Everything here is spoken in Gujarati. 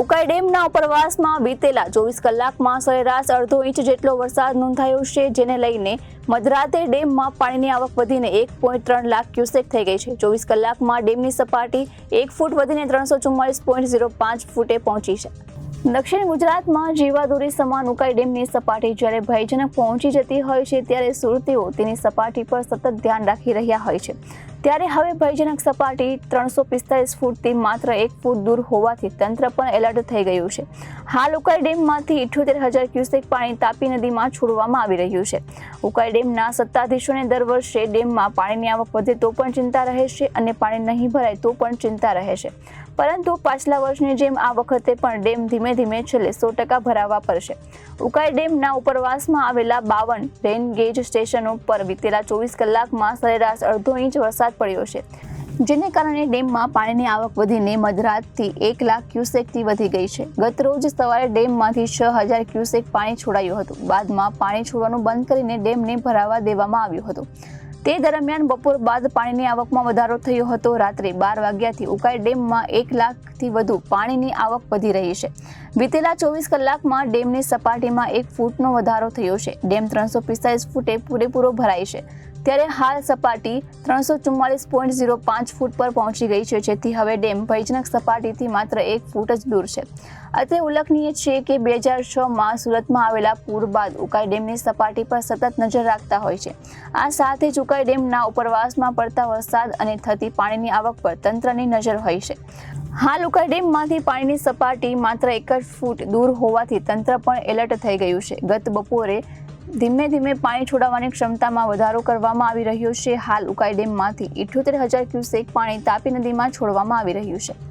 ઉકાઈ ડેમના ઉપરવાસમાં બીતેલા ચોવીસ કલાકમાં સરેરાશ અડધો ઇંચ જેટલો વરસાદ નોંધાયો છે, જેને લઈને મધરાતે ડેમમાં પાણીની આવક વધીને એક પોઈન્ટ ત્રણ લાખ ક્યુસેક થઈ ગઈ છે. ચોવીસ કલાકમાં ડેમની સપાટી એક ફૂટ વધીને ત્રણસો ચુમ્માલીસ પોઈન્ટ ઝીરો પાંચ ફૂટે પહોંચી છે. દક્ષિણ ગુજરાતમાં જીવાદોરી સમાન ઉકાઈ ડેમની સપાટી જ્યારે ભયજનક પહોંચી જતી હોય છે, ત્યારે સુરતીઓ તેની સપાટી પર સતત ધ્યાન રાખી રહ્યા હોય છે. ત્યારે હવે ભયજનક સપાટી ત્રણસો પિસ્તાલીસ ફૂટથી માત્ર એક ફૂટ દૂર હોવાથી તંત્ર પણ એલર્ટ થઈ ગયું છે. હાલ ઉકાઈ ડેમમાંથી ઇઠ્યોતેર હજાર ક્યુસેક પાણી તાપી નદીમાં છોડવામાં આવી રહ્યું છે. ઉકાઈ ડેમના સત્તાધીશોને દર વર્ષે ડેમમાં પાણીની આવક વધે તો પણ ચિંતા રહેશે અને પાણી નહીં ભરાય તો પણ ચિંતા રહેશે પરંતુ પાછલા વર્ષની જેમ આ વખતે પણ ડેમ ધીમે ધીમે છેલ્લે સો ટકા ભરાવા પડશે. ઉકાઈ ડેમના ઉપરવાસમાં આવેલા બાવન રેન ગેજ સ્ટેશનો પર વીતેલા ચોવીસ કલાકમાં સરેરાશ અડધો ઇંચ વરસાદ પડ્યો છે. જેને કારણે ડેમમાં પાણીની આવક વધીને મધરાતથી એક લાખ ક્યુસેકથી વધી ગઈ છે. ગત રોજ સવારે ડેમમાંથી છ હજાર ક્યુસેક પાણી છોડાયું હતું. બાદમાં પાણી છોડવાનું બંધ કરીને ડેમને ભરાવા દેવામાં આવ્યું હતું. તે દરમિયાન બપોર બાદ પાણીની આવકમાં વધારો થયો હતો. રાત્રે બાર વાગ્યાથી ઉકાઈ ડેમમાં એક લાખથી વધુ પાણીની આવક વધી રહી છે. વીતેલા ચોવીસ કલાકમાં ડેમની સપાટીમાં એક ફૂટનો વધારો થયો છે. ડેમ ત્રણસો પિસ્તાલીસ ફૂટે પૂરેપૂરો ભરાય છે. ત્યારે હાલ સપાટી ત્રણસો ચુમ્માલીસ પોઈન્ટ ઝીરો પાંચ ફૂટ પર પહોંચી ગઈ છે, જેથી હવે ડેમ ભયજનક સપાટીથી માત્ર એક ફૂટ જ દૂર છે. અત્રે ઉલ્લેખનીય છે કે બે હજાર છમાં સુરતમાં આવેલા પૂર બાદ ઉકાઈ ડેમની સપાટી પર સતત નજર રાખતા હોય છે. આ સાથે જ ઉકાઈ ડેમના ઉપરવાસમાં પડતા વરસાદ અને થતી પાણીની આવક પર તંત્રની નજર હોય છે. હાલ ઉકાઈ ડેમમાંથી પાણીની સપાટી માત્ર એક જ ફૂટ દૂર હોવાથી તંત્ર પણ એલર્ટ થઈ ગયું છે. ગત બપોરે ધીમે ધીમે પાણી છોડાવવાની ક્ષમતામાં વધારો કરવામાં આવી રહ્યો છે. હાલ ઉકાઈ ડેમમાંથી ઇઠ્યોતેર હજાર ક્યુસેક પાણી તાપી નદીમાં છોડવામાં આવી રહ્યું છે.